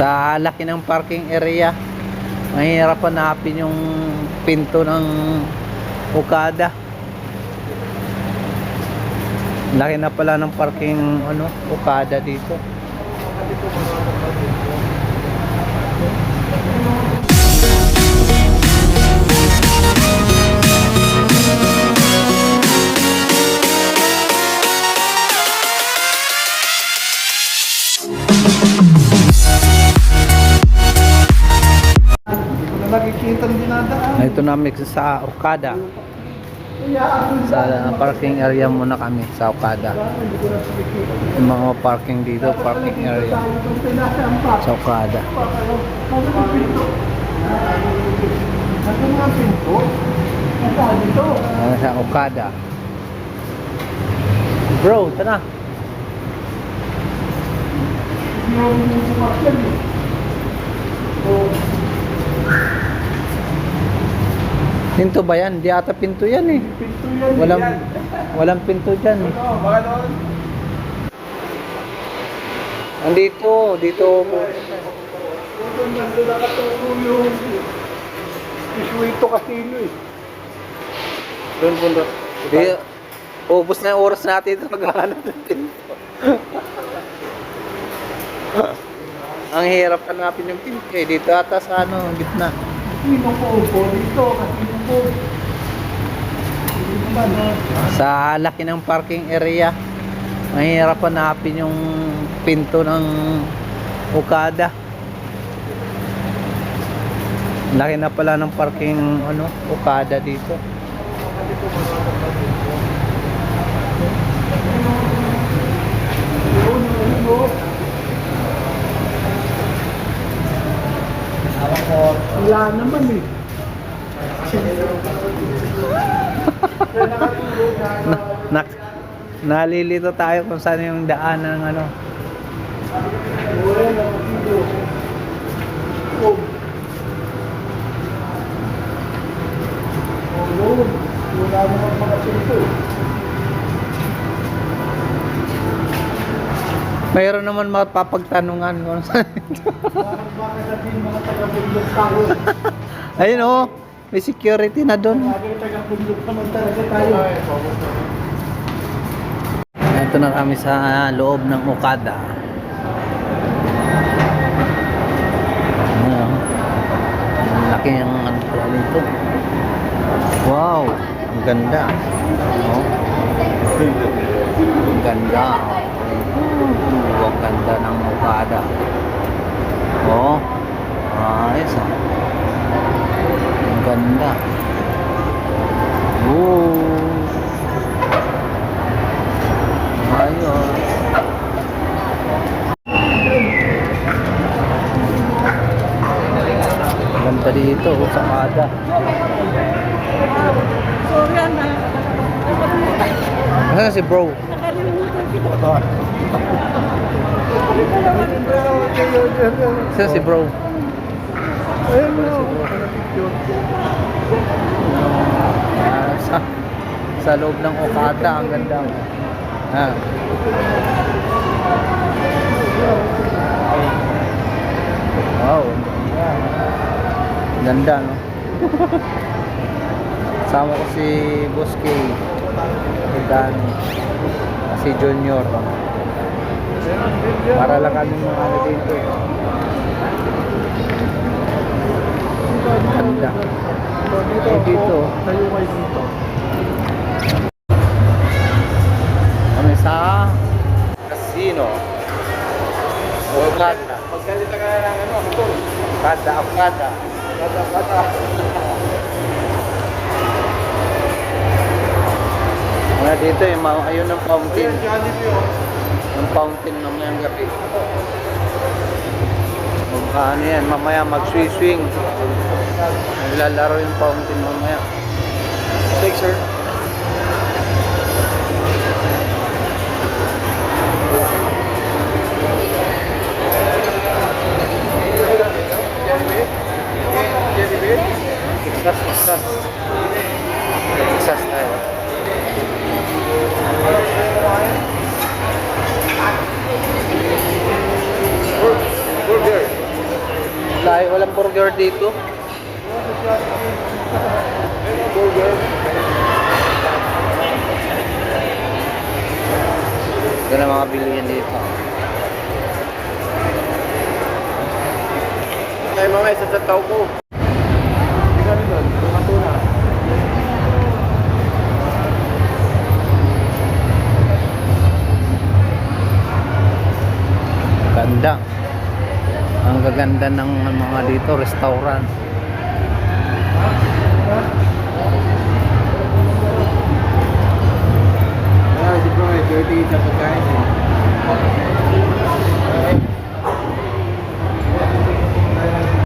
Sa laki ng parking area, mahirap hanapin yung pinto ng Okada. Laki na pala ng parking ano, Okada dito. Nakikita ang dinadaan. Ito na mix sa Okada. Sa parking area muna kami sa Okada. Yung mga parking dito, parking area sa Okada. Ano sa Okada. Bro, bumubukas yan eh. Oh, Pinto ba yan? Di ata pinto yan eh. pinto yan. Walang, yan. walang pinto dyan eh. Ano, baka doon. Andito, dito. Doon nandun nakaturo yung Isuito Casino eh. Doon po doon. Di, ubos na yung oras natin ito maghahanap ng pinto. Ang hirap hanapin yung pinto eh. Dito ata sa ano, gitna. Casino po po dito. Casino Sa laki ng parking area, mahirap hanapin yung pinto ng Okada. Laki na pala ng parking ano, Okada dito. Wala naman eh. Na Na, na, nalilito tayo kung saan yung daan ng ano. Mayroon naman mapapagtanungan kung saan. Tao? Ayun oh, may security na doon. Ito na kami sa loob ng Okada. Ano? Laki ng ano dito. Wow, ang ganda. Oh. Ang ganda. Ang ganda ng Okada. Oh, ayos ah. Ganda. Oh. Ayos. Ganda dito, oh, sa kada. Sorry, na. Nasaan si bro? Nasaan si bro? Ayun mo. Ah, sa, sa loob ng Okada, ang ganda. Ha. Wow. Ganda, no? Sama ko si Boss K. Dan. Si Junior. Para lang kami mga ano dito. Eh. Ganda. Dito, Eh, dito. Tayo kayo dito. Kami sa casino. Okada. Magsalita ka na ng ano, ako Okada, Okada. Kata, kata. Mga dito yung mga ayun ng fountain. Ayun, Jollibee oh. Yung fountain ng mayang gabi. Mag, ano yan, mamaya mag-swing. Naglalaro yung fountain mamaya. Thanks, sir. Texas, Texas. Texas tayo. Burger. tayo, walang burger dito. Burger. Ito na mga bilihan dito. Ay, mga isa sa tao ko. Ganda. Ang gaganda ng mga dito, restaurant.